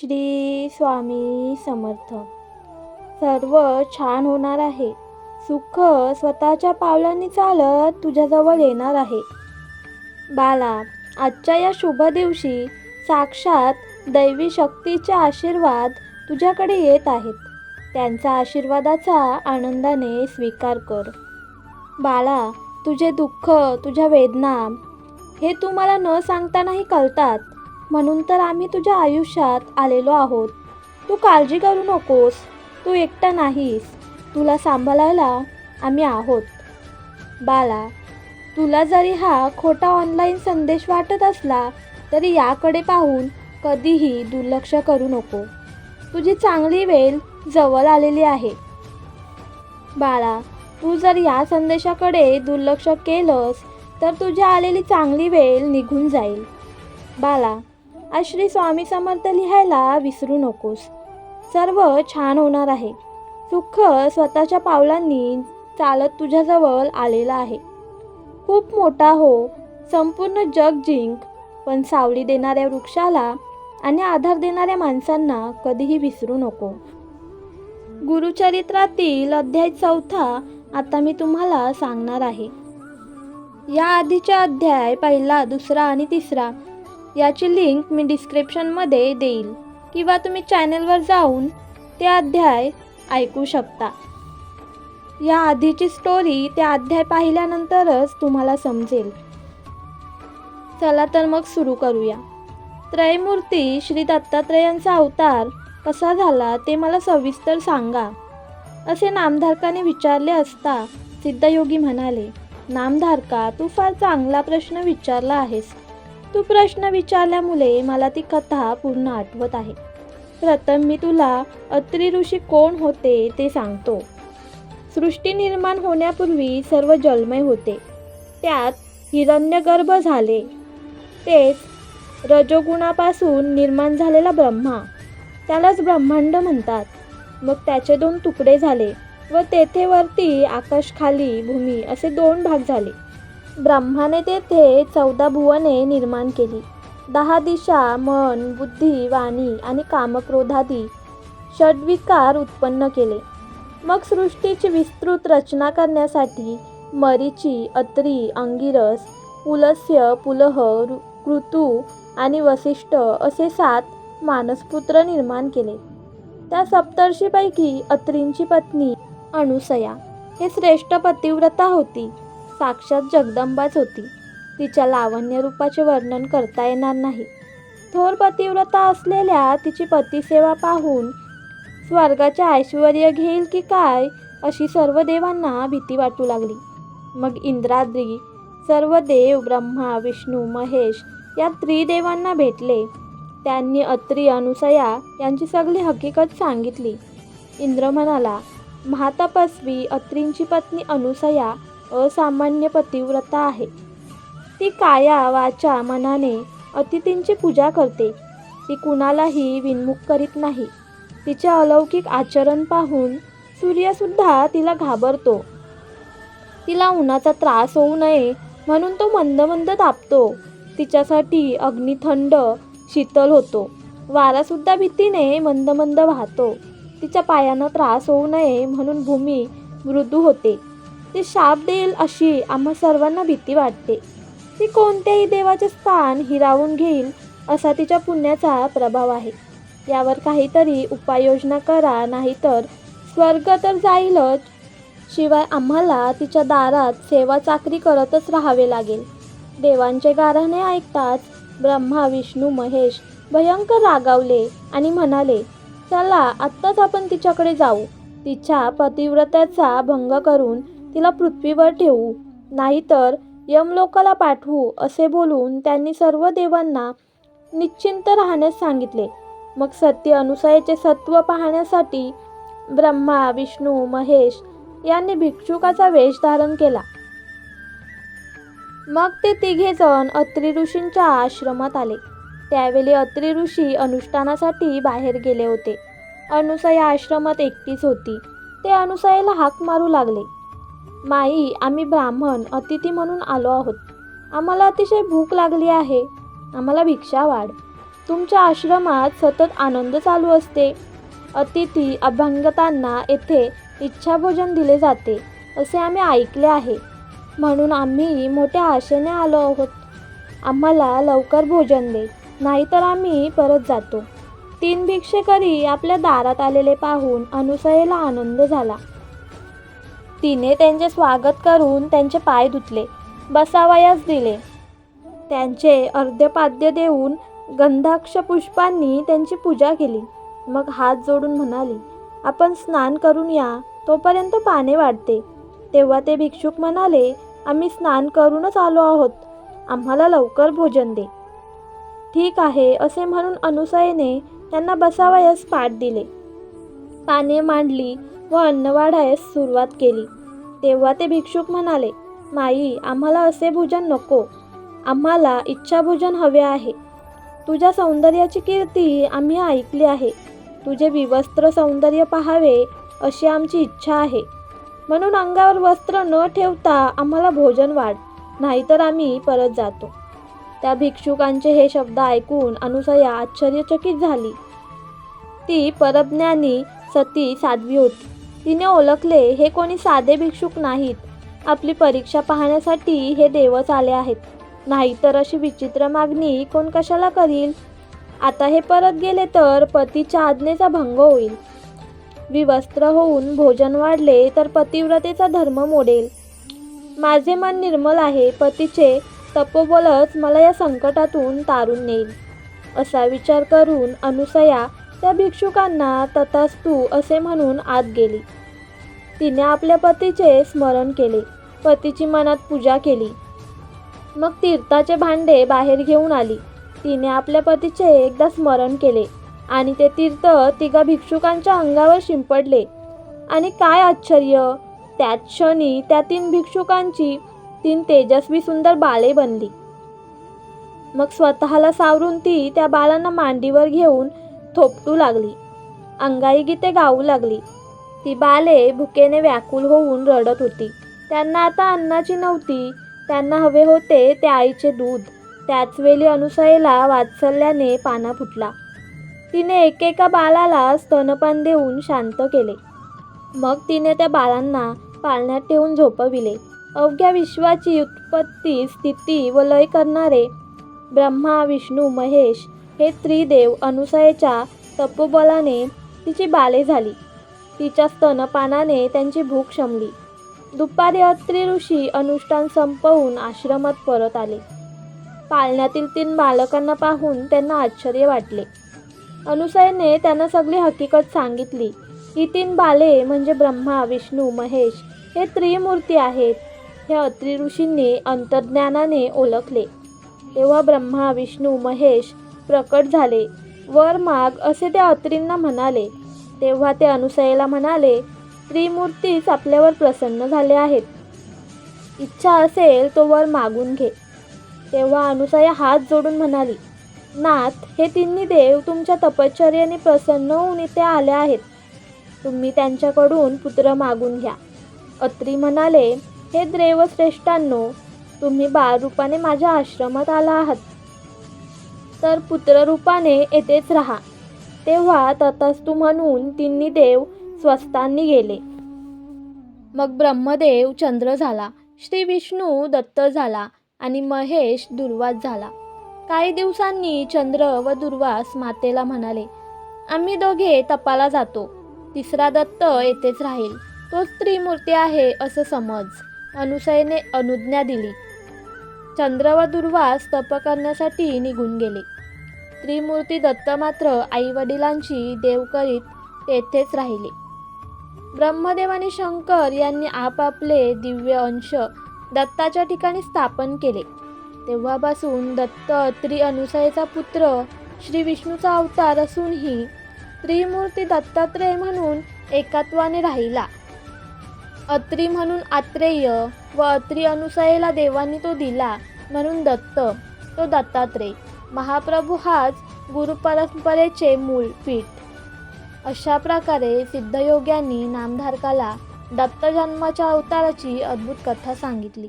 श्री स्वामी समर्थ. सर्व छान होणार आहे. सुख स्वतःच्या पावलांनी चालत तुझ्याजवळ येणार आहे. बाला आजच्या या शुभ दिवशी साक्षात दैवी शक्तीचे आशीर्वाद तुझ्याकडे येत आहेत. त्यांचा आशीर्वादाचा आनंदाने स्वीकार कर. बाळा तुझे दुःख तुझ्या वेदना हे तू मला न सांगतानाही कळतात. म्हणून तर आम्ही तुझ्या आयुष्यात आलेलो आहोत. तू काळजी करू नकोस. तू एकटा नाहीस. तुला सांभाळायला आम्ही आहोत. बाला तुला जरी हा खोटा ऑनलाईन संदेश वाटत असला तरी याकडे पाहून कधीही दुर्लक्ष करू नको. तुझी चांगली वेळ जवळ आलेली आहे. बाळा तू जर या संदेशाकडे दुर्लक्ष केलंस तर तुझी आलेली चांगली वेळ निघून जाईल. बाला आज श्री स्वामी समर्थ लिहायला विसरू नकोस. सर्व छान होणार आहे. सुख स्वतःच्या पावलांनी चालत तुझ्याजवळ आलेला आहे. खूप मोठा हो संपूर्ण जग जिंक पण सावली देणाऱ्या वृक्षाला आणि आधार देणाऱ्या माणसांना कधीही विसरू नको. गुरुचरित्रातील अध्याय चौथा आता मी तुम्हाला सांगणार आहे. या आधीचा अध्याय पहिला दुसरा आणि तिसरा याची लिंक मी डिस्क्रिप्शनमध्ये देईल. किंवा तुम्ही चॅनलवर जाऊन ते अध्याय ऐकू शकता. या आधीची स्टोरी त्या अध्याय पाहिल्यानंतरच तुम्हाला समजेल. चला तर मग सुरू करूया. त्रयमूर्ती श्री दत्तात्रयांचा अवतार कसा झाला ते मला सविस्तर सांगा. असे नामधारकाने विचारले असता सिद्धयोगी म्हणाले नामधारका तू फार चांगला प्रश्न विचारला आहेस. तू प्रश्न विचारल्यामुळे मला ती कथा पूर्ण आठवत आहे. प्रथम मी तुला अत्री ऋषी कोण होते ते सांगतो. सृष्टी निर्माण होण्यापूर्वी सर्व जलमय होते. त्यात हिरण्यगर्भ झाले. तेच रजोगुणापासून निर्माण झालेला ब्रह्मा. त्यालाच ब्रह्मांड म्हणतात. मग त्याचे दोन तुकडे झाले व तेथे वरती भूमी असे दोन भाग झाले. ब्रह्माने तेथे चौदा भुवने निर्माण केली. दहा दिशा मन बुद्धी वाणी आणि कामक्रोधादी षड्विकार उत्पन्न केले. मग सृष्टीची विस्तृत रचना करण्यासाठी मरीची अत्री अंगिरस पुलस्य पुलह ऋ- ऋतू आणि वसिष्ठ असे सात मानसपुत्र निर्माण केले. त्या सप्तर्षीपैकी अत्रींची पत्नी अनुसया. हे श्रेष्ठ पतिव्रता होती. साक्षात जगदंबाच होती. तिच्या लावण्य रूपाचे वर्णन करता येणार नाही. थोर पतिव्रता असलेल्या तिची पतिसेवा पाहून स्वर्गाचे ऐश्वर घेईल की काय अशी सर्व देवांना भीती वाटू लागली. मग इंद्राद्री सर्व देव ब्रह्मा विष्णू महेश या त्रिदेवांना भेटले. त्यांनी अत्री अनुसया यांची सगळी हकीकत सांगितली. इंद्र म्हणाला महातपस्वी अत्रींची पत्नी अनुसया असामान्य पतिव्रता आहे. ती काया वाचा मनाने अतिथींची पूजा करते. ती कुणालाही विनमुख करीत नाही. तिचे अलौकिक आचरण पाहून सूर्यसुद्धा तिला घाबरतो. तिला उन्हाचा त्रास होऊ नये म्हणून तो मंद मंद तापतो. तिच्यासाठी अग्नी थंड शीतल होतो. वारासुद्धा भीतीने मंद मंद वाहतो. तिच्या पायानं त्रास होऊ नये म्हणून भूमी मृदू होते. ती शाप देईल अशी आम्हा सर्वांना भीती वाटते. ती कोणत्याही देवाचे स्थान हिरावून घेईल असा तिच्या पुण्याचा प्रभाव आहे. यावर काहीतरी उपाययोजना करा नाहीतर स्वर्ग तर जाईलच. शिवाय आम्हाला तिच्या दारात सेवा चाकरी करतच राहावे लागेल. देवांचे गाराणे ऐकताच ब्रह्मा विष्णू महेश भयंकर रागावले आणि म्हणाले चला आत्ताच आपण तिच्याकडे जाऊ. तिच्या पतिव्रत्याचा भंग करून तिला पृथ्वीवर ठेवू. नाहीतर यमलोकाला पाठवू असे बोलून त्यांनी सर्व देवांना निश्चिंत राहण्यास सांगितले. मग सत्य अनुसयाचे सत्व पाहण्यासाठी ब्रह्मा विष्णू महेश यांनी भिक्षुकाचा वेश धारण केला. मग ते तिघेजण अत्री ऋषींच्या आश्रमात आले. त्यावेळी अत्री ऋषी अनुष्ठानासाठी बाहेर गेले होते. अनुसया आश्रमात एकटीच होती. ते अनुसयाला हाक मारू लागले. माई आम्ही ब्राह्मण अतिथी म्हणून आलो आहोत. आम्हाला अतिशय भूक लागली आहे. आम्हाला भिक्षा वाढ. तुमच्या आश्रमात सतत आनंद चालू असते. अतिथी अभंगतांना येथे इच्छाभोजन दिले जाते असे आम्ही ऐकले आहे. म्हणून आम्ही मोठ्या आशेने आलो आहोत. आम्हाला लवकर भोजन दे नाहीतर आम्ही परत जातो. तीन भिक्षेकरी आपल्या दारात आलेले पाहून अनुसयेला आनंद झाला. तिने त्यांचे स्वागत करून त्यांचे पाय धुतले बसावयास दिले. त्यांचे अर्धपाद्य देऊन गंधाक्ष पुष्पांनी त्यांची पूजा केली. मग हात जोडून म्हणाली आपण स्नान करून या तोपर्यंत पाने वाढते. तेव्हा ते भिक्षुक म्हणाले आम्ही स्नान करूनच आलो आहोत. आम्हाला लवकर भोजन दे. ठीक आहे असे म्हणून अनुसयेने त्यांना बसावयास पाठ दिले. पाने मांडली व अन्न वाढायस सुरुवात केली. तेव्हा ते भिक्षुक म्हणाले माई आम्हाला असे भोजन नको. आम्हाला इच्छाभोजन हवे आहे. तुझ्या सौंदर्याची कीर्ती आम्ही ऐकली आहे. तुझे विवस्त्र सौंदर्य पाहावे अशी आमची इच्छा आहे. म्हणून अंगावर वस्त्र न ठेवता आम्हाला भोजन वाढ नाहीतर आम्ही परत जातो. त्या भिक्षुकांचे हे शब्द ऐकून अनुसया आश्चर्यचकित झाली. ती परज्ञानी सती साध्वी होती. तिने ओळखले हे कोणी साधे भिक्षुक नाहीत. आपली परीक्षा पाहण्यासाठी हे देवच आले आहेत. नाहीतर अशी विचित्र मागणी कोण कशाला करील? आता हे परत गेले तर पतीच्या आज्ञेचा भंग होईल. विवस्त्र होऊन भोजन वाढले तर पतिव्रतेचा धर्म मोडेल. माझे मन निर्मल आहे पतीचे तपोबलच मला या संकटातून तारून नेईल. असा विचार करून अनुसया त्या भिक्षुकांना तथास्तू असे म्हणून आत गेली. तिने आपल्या पतीचे स्मरण केले. पतीची मनात पूजा केली. मग तीर्थाचे भांडे बाहेर घेऊन आली. तिने आपल्या पतीचे एकदा स्मरण केले आणि ते तीर्थ तिघा भिक्षुकांच्या अंगावर शिंपडले. आणि काय आश्चर्य! त्याच क्षणी त्या तीन भिक्षुकांची तीन तेजस्वी सुंदर बाळे बनली. मग स्वतःला सावरून ती त्या बाळांना मांडीवर घेऊन थोपटू लागली. अंगाई गीते गाऊ लागली. ती बाले भुकेने व्याकुल होऊन रडत होती. त्यांना आता अन्नाची नव्हती. त्यांना हवे होते त्या आईचे दूध. त्याच वेळी अनुसयेला वात्सल्याने पाना फुटला. तिने एकेका बाळाला स्तनपान देऊन शांत केले. मग तिने त्या बाळांना पाळण्यात ठेवून झोपविले. अवघ्या विश्वाची उत्पत्ती स्थिती व लय करणारे ब्रह्मा विष्णू महेश हे त्रिदेव अनुसयेच्या तपोबलाने तिची बाले झाली. तिच्या स्तनपानाने त्यांची भूक शमली. दुपारी अत्री ऋषी अनुष्ठान संपवून आश्रमात परत आले. पाळण्यातील तीन बालकांना पाहून त्यांना आश्चर्य वाटले. अनुसयने त्यांना सगळी हकीकत सांगितली. ही तीन बाले म्हणजे ब्रह्मा विष्णू महेश हे त्रिमूर्ती आहेत. हे अत्री ऋषींनी अंतर्ज्ञानाने ओळखले. तेव्हा ब्रह्मा विष्णू महेश प्रकट झाले. वर माग असे ते अत्रींना म्हणाले. तेव्हा ते अनुसयेला म्हणाले त्रिमूर्तीच आपल्यावर प्रसन्न झाले आहेत. इच्छा असेल तो वर मागून घे. तेव्हा अनुसया हात जोडून म्हणाली नाथ हे तिन्ही देव तुमच्या तपश्चर्याने प्रसन्न होऊन इथे आले आहेत. तुम्ही त्यांच्याकडून पुत्र मागून घ्या. अत्री म्हणाले हे देवश्रेष्ठांनो तुम्ही बाळरूपाने माझ्या आश्रमात आला आहात. तर पुत्ररूपाने येथेच राहा. तेव्हा ततस्तु म्हणून तिन्ही देव स्वस्तांनी गेले. मग ब्रह्मदेव चंद्र झाला श्री विष्णू दत्त झाला आणि महेश दुर्वास झाला. काही दिवसांनी चंद्र व दुर्वास मातेला म्हणाले आम्ही दोघे तपाला जातो. तिसरा दत्त येथेच राहील. तोच त्रिमूर्ती आहे असं समज. अनुसयने अनुज्ञा दिली. चंद्र व दुर्वास तप करण्यासाठी निघून गेले. त्रिमूर्ती दत्त मात्र आईवडिलांची देव करीत तेथेच राहिले. ब्रह्मदेव आणि शंकर यांनी आपापले दिव्य अंश दत्ताच्या ठिकाणी स्थापन केले. तेव्हापासून दत्त त्रिअनुसयेचा पुत्र श्री विष्णूचा अवतार असूनही त्रिमूर्ती दत्तात्रेय म्हणून एकात्वाने राहिला. अत्री म्हणून आत्रेय व अत्री अनुसयेला देवांनी तो दिला म्हणून दत्त तो दत्तात्रेय. महाप्रभू हाच गुरुपरंपरेचे मूळ पीठ. अशा प्रकारे सिद्धयोग्यांनी नामधारकाला दत्तजन्माच्या अवताराची अद्भुत कथा सांगितली.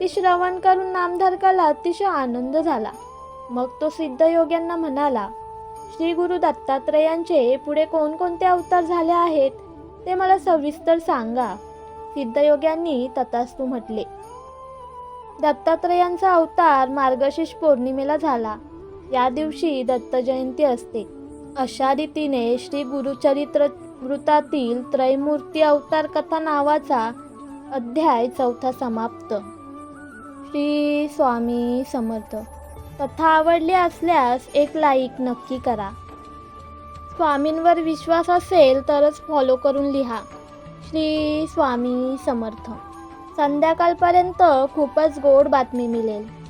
ती श्रवण करून नामधारकाला अतिशय आनंद झाला. मग तो सिद्धयोग्यांना म्हणाला श्री गुरु दत्तात्रयांचे पुढे कोणकोणते अवतार झाले आहेत ते मला सविस्तर सांगा सिद्धयोग्यांनी तथास्तू म्हटले. दत्तात्रयांचा अवतार मार्गशीर्ष पौर्णिमेला झाला. या दिवशी दत्त जयंती असते. अशा रीतीने श्री गुरुचरित्र वृत्तातील त्रैमूर्ती अवतार कथा नावाचा अध्याय चौथा समाप्त. श्री स्वामी समर्थ. कथा आवडली असल्यास एक लाईक नक्की करा. स्वामींवर विश्वास असेल तरच फॉलो करून लिहा. श्री स्वामी समर्थ. संध्याकाळपर्यंत खूपच गोड बातमी मिळेल.